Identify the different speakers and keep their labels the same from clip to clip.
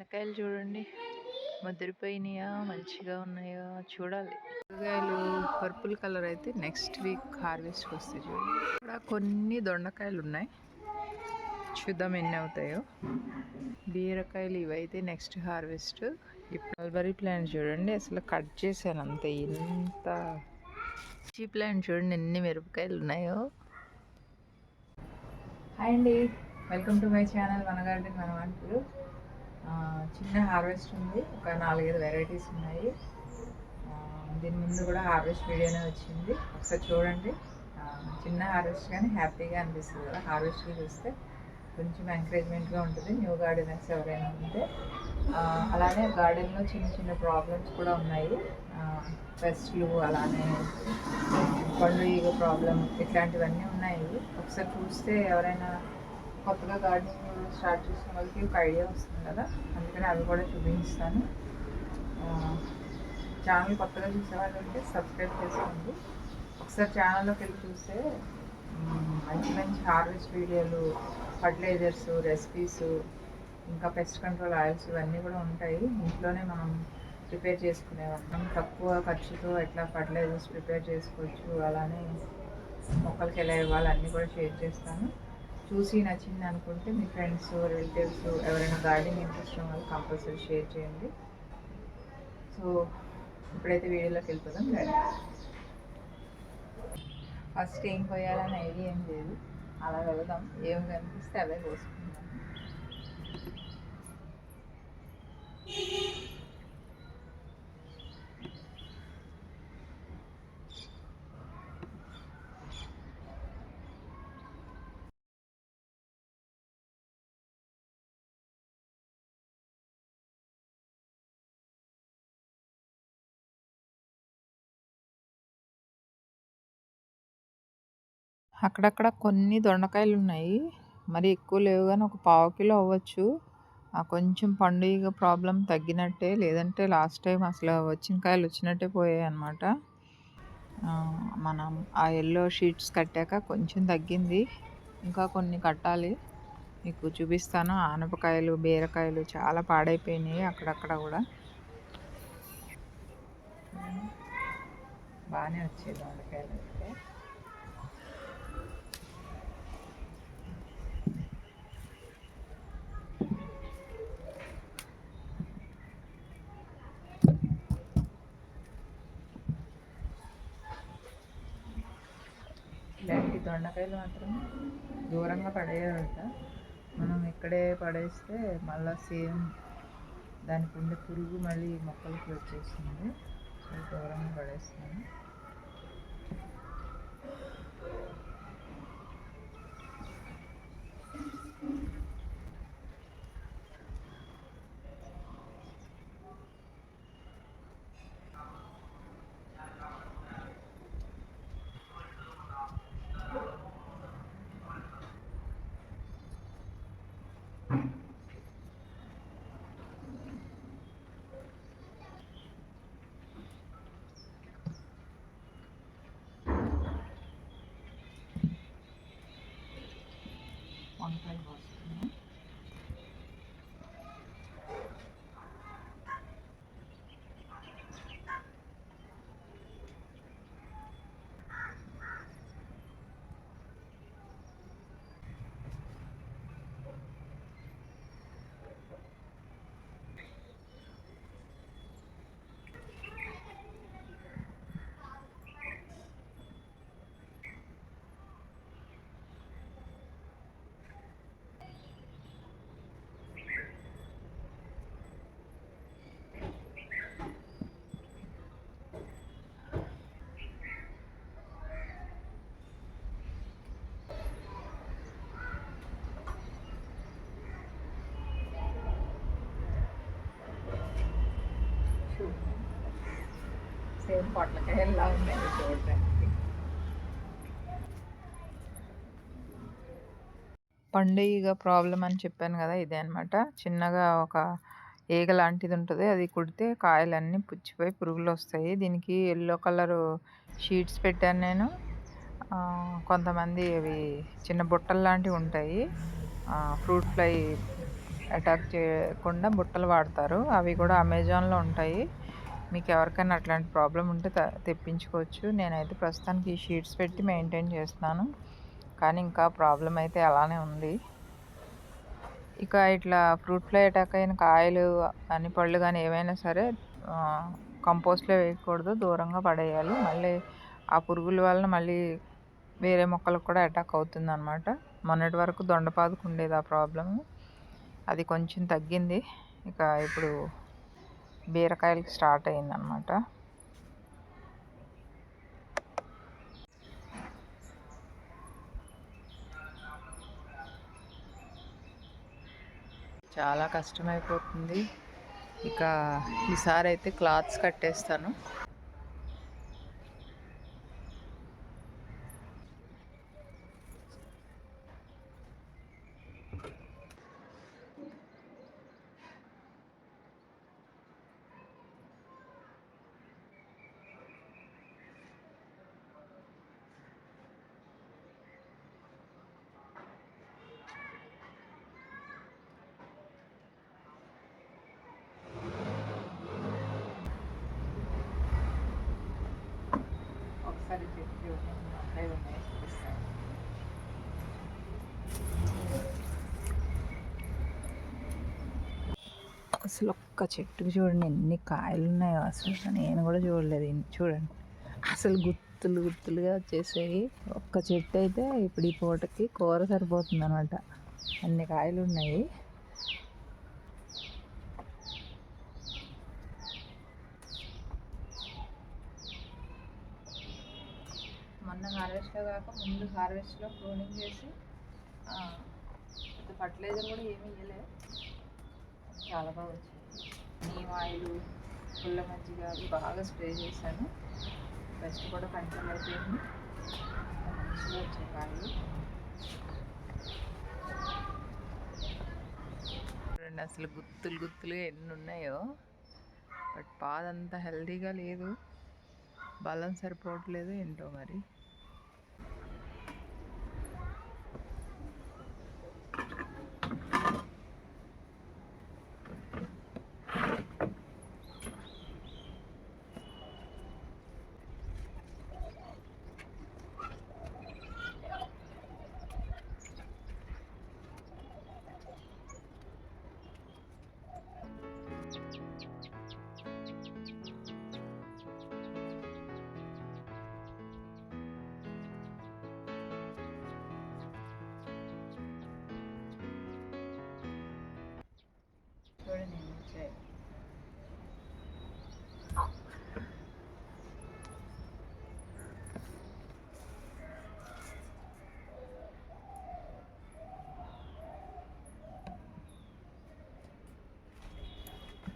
Speaker 1: బెండకాయలు చూడండి. ముదిరిపోయినాయా మంచిగా ఉన్నాయా? చూడాలి. కూరగాయలు పర్పుల్ కలర్ అయితే నెక్స్ట్ వీక్ హార్వెస్ట్కి వస్తాయి చూడండి. ఇక్కడ కొన్ని దొండకాయలు ఉన్నాయి. చూద్దాం ఎన్ని అవుతాయో. బీరకాయలు ఇవైతే నెక్స్ట్ హార్వెస్ట్. ఇప్పుడు మల్బరీ ప్లాంట్ చూడండి. అసలు కట్ చేశాను అంతే. ఎంత చీ ప్లాంట్ చూడండి. ఎన్ని మిరపకాయలు ఉన్నాయో. హాయ్ అండి. వెల్కమ్ టు మై ఛానల్ మన గార్డెన్ మన వంటలు చిన్న హార్వెస్ట్ ఉంది. ఒక నాలుగైదు వెరైటీస్ ఉన్నాయి. దీని ముందు కూడా హార్వెస్ట్ వీడియోనే వచ్చింది. ఒకసారి చూడండి. చిన్న హార్వెస్ట్ కానీ హ్యాపీగా అనిపిస్తుంది కదా. హార్వెస్ట్కి చూస్తే కొంచెం ఎంకరేజ్మెంట్గా ఉంటుంది. న్యూ గార్డెనర్స్ ఎవరైనా ఉంటే. అలానే గార్డెన్లో చిన్న చిన్న ప్రాబ్లమ్స్ కూడా ఉన్నాయి. పెస్ట్లు అలానే పండు ఈగ ప్రాబ్లం ఇట్లాంటివన్నీ ఉన్నాయి. ఒకసారి చూస్తే ఎవరైనా కొత్తగా గార్డెనింగ్ స్టార్ట్ చేసిన వాళ్ళకి ఒక ఐడియా వస్తుంది కదా? అందుకని అవి కూడా చూపించాను ఛానల్ కొత్తగా చూసేవాళ్ళు ఉంటే సబ్స్క్రైబ్ చేసుకోండి. ఒకసారి ఛానల్లోకి వెళ్ళి చూస్తే మంచి మంచి హార్వెస్ట్ వీడియోలు ఫర్టిలైజర్స్ రెసిపీస్ ఇంకా పెస్ట్ కంట్రోల్ ఆయిల్స్ ఇవన్నీ కూడా ఉంటాయి. ఇంట్లోనే మనం ప్రిపేర్ చేసుకునేవాళ్ళం తక్కువ ఖర్చుతో ఎట్లా ఫర్టిలైజర్స్ ప్రిపేర్ చేసుకోవచ్చు అలానే మొక్కలకి ఎలా ఇవ్వాలి అన్నీ కూడా షేర్ చేస్తాను. చూసి నచ్చింది అనుకుంటే మీ ఫ్రెండ్స్ రిలేటివ్స్ ఎవరైనా గార్డెనింగ్ ఇంట్రెస్ట్ ఉన్న వాళ్ళు కంపల్సరీ షేర్ చేయండి. సో ఇప్పుడైతే వీడియోలోకి వెళ్ళిపోదాం రండి ఫస్ట్ ఏం పోయాలని ఐడియా ఏం లేదు. అలా వెళ్దాం. ఏం కనిపిస్తే అవే కోసుకుందాం. అక్కడక్కడ కొన్ని దొండకాయలు ఉన్నాయి మరి ఎక్కువ లేవు కానీ ఒక పావు కిలో అవ్వచ్చు. ఆ కొంచెం పండుగ ప్రాబ్లం తగ్గినట్టే లేదంటే లాస్ట్ టైం అసలు వచ్చిన కాయలు వచ్చినట్టే పోయాయి అనమాట మనం ఆ ఎల్లో షీట్స్ కట్టాక కొంచెం తగ్గింది. ఇంకా కొన్ని కట్టాలి. మీకు చూపిస్తాను. ఆనపకాయలు బీరకాయలు చాలా పాడైపోయినాయి అక్కడక్కడ కూడా. బాగానే వచ్చాయి దొండకాయలు అయితే. ఇలాంటి దొండకాయలు మాత్రం దూరంగా పడేయాలట. మనం ఇక్కడే పడేస్తే మళ్ళీ సేమ్ దానికి ఉండే పురుగు మళ్ళీ మొక్కలకి వచ్చేస్తుంది. సో దూరంగా పడేస్తాను వంకాయలు పోస్తున్నాను సేమ్ ఉన్నాయి? చూడడానికి పండుగ ప్రాబ్లం అని చెప్పాను కదా ఇదే అనమాట చిన్నగా ఒక ఈగ లాంటిది ఉంటుంది అది కుడితే కాయలన్నీ పుచ్చిపోయి పురుగులు వస్తాయి. దీనికి ఎల్లో కలర్ షీట్స్ పెట్టాను నేను. కొంతమంది అవి చిన్న బుట్టలు లాంటివి ఉంటాయి. ఫ్రూట్ ఫ్లై అటాక్ చేయకుండా బుట్టలు వాడతారు. అవి కూడా అమెజాన్లో ఉంటాయి. మీకు ఎవరికైనా అట్లాంటి ప్రాబ్లం ఉంటే త- తెప్పించుకోవచ్చు. నేనైతే ప్రస్తుతానికి ఈ షీట్స్ పెట్టి మెయింటైన్ చేస్తున్నాను. కానీ ఇంకా ప్రాబ్లం అయితే అలానే ఉంది. ఇక ఇట్లా ఫ్రూట్ ఫ్లై అటాక్ అయిన కాయలు కానీ పళ్ళు కానీ ఏవైనా సరే కంపోస్ట్లో వేయకూడదు. దూరంగా పడేయాలి. మళ్ళీ ఆ పురుగుల వలన మళ్ళీ వేరే మొక్కలకు కూడా అటాక్ అవుతుంది అనమాట మొన్నటి వరకు దొండపాదుకు ఉండేది ఆ ప్రాబ్లము. అది కొంచెం తగ్గింది. ఇక ఇప్పుడు బీరకాయలకి స్టార్ట్ అయిందనమాట చాలా కష్టమైపోతుంది. ఇక ఈసారి అయితే క్లాత్స్ కట్టేస్తాను. ఒకసారి చెట్లు అక్కడే ఉన్నాయి చూపిస్తాను అసలు ఒక్క చెట్టుకి చూడండి ఎన్ని కాయలు ఉన్నాయో. అసలు నేను కూడా చూడలేదు. చూడండి. అసలు గుత్తులు గుత్తులుగా వచ్చేసాయి. ఒక్క చెట్టు అయితే ఇప్పుడు ఈ పూటకి కూర సరిపోతుంది అనమాట అన్ని కాయలు ఉన్నాయి. మొన్న హార్వెస్ట్లో కాక ముందు హార్వెస్ట్లో క్లోనింగ్ చేసి పెద్ద ఫర్టిలైజర్ కూడా ఏమీ ఇవ్వలేదు చాలా బాగా వచ్చింది. నీమ్ ఆయిల్ పుల్ల మజ్జిగ అవి బాగా స్ప్రే చేశాను. బెస్ట్ కూడా కంట్రోల్ అయిపోయింది. మంచిగా వచ్చాయి కాయలు చూడండి అసలు గుత్తులు గుత్తులుగా ఎన్ని ఉన్నాయో. బట్ పాదంతా హెల్దీగా లేదు. బలం సరిపోవట్లేదు ఏంటో మరి.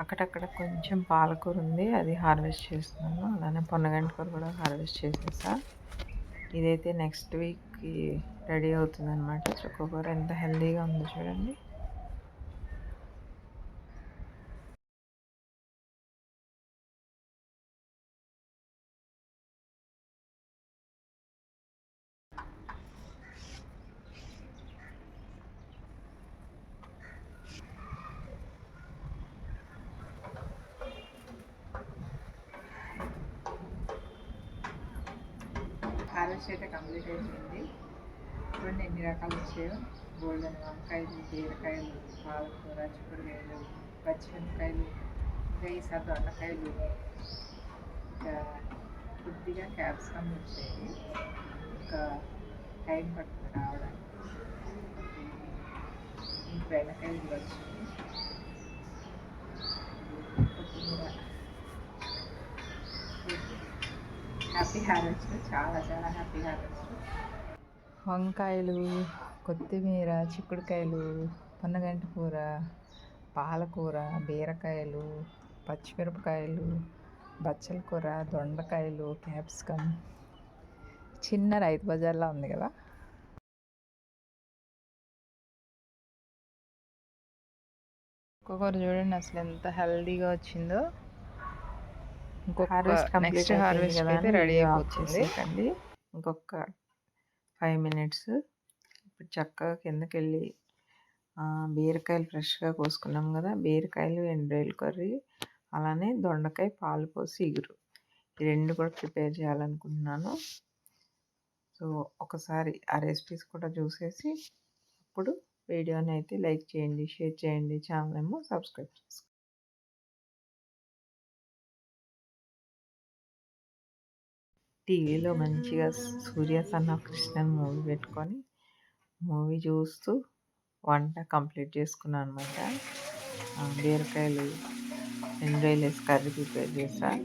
Speaker 1: అక్కడక్కడ కొంచెం పాలకూర ఉంది అది హార్వెస్ట్ చేస్తున్నాను. అలానే పొన్నగంటి కూర కూడా హార్వెస్ట్ చేసేసా. ఇదైతే నెక్స్ట్ వీక్కి రెడీ అవుతుందన్నమాట. చుక్కకూర ఎంత హెల్దీగా ఉందో చూడండి. హార్వెస్ట్ అయితే కంప్లీట్ అయిపోయింది. చూడండి ఎన్ని రకాలు వచ్చాయో. గోల్డెన్ వంకాయలు బీరకాయలు పాలకూర చిక్కుడుకాయలు పచ్చిమిరపకాయలు ఇంకా ఈసారి దొండకాయలు. ఇంకా కొద్దిగా క్యాప్సికమ్ వచ్చాయి. ఇంకా టైం పడుతుంది రావడానికి. ఇంకా బెండకాయలు కూడా వచ్చాయి కొత్తిమీర హ్యాపీ హార్వెస్ట్ చాలా చాలా హ్యాపీ హార్వెస్ట్ వంకాయలు కొత్తిమీర చిక్కుడుకాయలు పొన్నగంటి కూర పాలకూర బీరకాయలు పచ్చిమిరపకాయలు బచ్చల కూర దొండకాయలు క్యాప్సికమ్ చిన్న రైతు బజార్లా ఉంది కదా? ఒక్కొక్కరు చూడండి అసలు ఎంత హెల్దీగా వచ్చిందో. ఇంకొక
Speaker 2: complete
Speaker 1: నెక్స్ట్ హార్వెస్ట్ అయితే రెడీ అయిపోతుంది. ఇంకొక ఫైవ్ మినిట్స్. ఇప్పుడు చక్కగా కిందకి వెళ్ళి బీరకాయలు ఫ్రెష్గా కోసుకున్నాం కదా. బీరకాయలు ఎండ్రాయిల్ కర్రీ అలానే దొండకాయ పాలు పోసి ఇగురు. ఈ రెండు కూడా ప్రిపేర్ చేయాలనుకుంటున్నాను. సో ఒకసారి ఆ రెసిపీస్ కూడా చూసేసి అప్పుడు వీడియోని అయితే లైక్ చేయండి షేర్ చేయండి. ఛానల్ ఏమో సబ్స్క్రైబ్ చేసుకోండి. టీవీలో మంచిగా Surya son of Krishnan movie పెట్టుకొని మూవీ చూస్తూ వంట కంప్లీట్ చేసుకున్నాను అనమాట బీరకాయలు ఎంజాయ్ వేసి కర్రీ ప్రిపేర్ చేశాను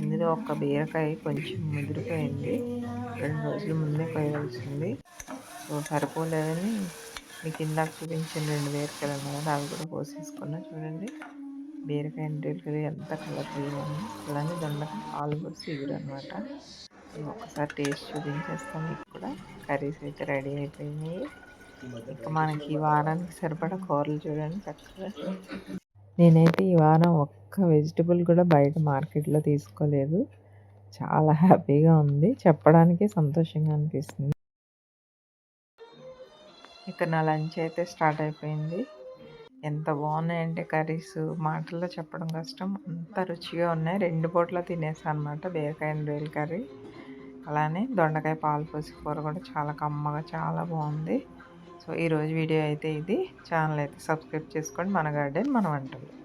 Speaker 1: ఇందులో ఒక బీరకాయ కొంచెం ముదిరిపోయింది రెండు రోజుల ముందే కొయ్యవలసింది సో సరిపోలేదని మీకు ఇందాక చూపించిన రెండు బీరకాయలు ఉన్నాయి. అవి కూడా కోసేసుకున్నా చూడండి. బీరకాయ ఎండ్రీలు ఎంత కలర్ ఉంది. అలానే దొండకాయ పాలు పోసి అనమాట ఒకసారి టేస్ట్ చూపించేస్తాం మీకు కూడా కర్రీస్ అయితే రెడీ అయిపోయినాయి. ఇక మనకి ఈ వారానికి సరిపడా కూరలు చూడండి చక్కగా. నేనైతే ఈ వారం ఒక్క వెజిటబుల్ కూడా బయట మార్కెట్లో తీసుకోలేదు. చాలా హ్యాపీగా ఉంది. చెప్పడానికి సంతోషంగా అనిపిస్తుంది. ఇక నా లంచ్ అయితే స్టార్ట్ అయిపోయింది. ఎంత బాగున్నాయంటే కర్రీస్. మాటల్లో చెప్పడం కష్టం. అంత రుచిగా ఉన్నాయి. రెండు పూట్ల తినేసాను అనమాట బీరకాయ అండ్ రొయ్యల కర్రీ. అలానే దొండకాయ పాలు కూర కూడా చాలా కమ్మగా చాలా బాగుంది. సో ఈరోజు వీడియో అయితే ఇది. ఛానల్ అయితే సబ్స్క్రైబ్ చేసుకోండి. మన గార్డెన్ మన వంటలు.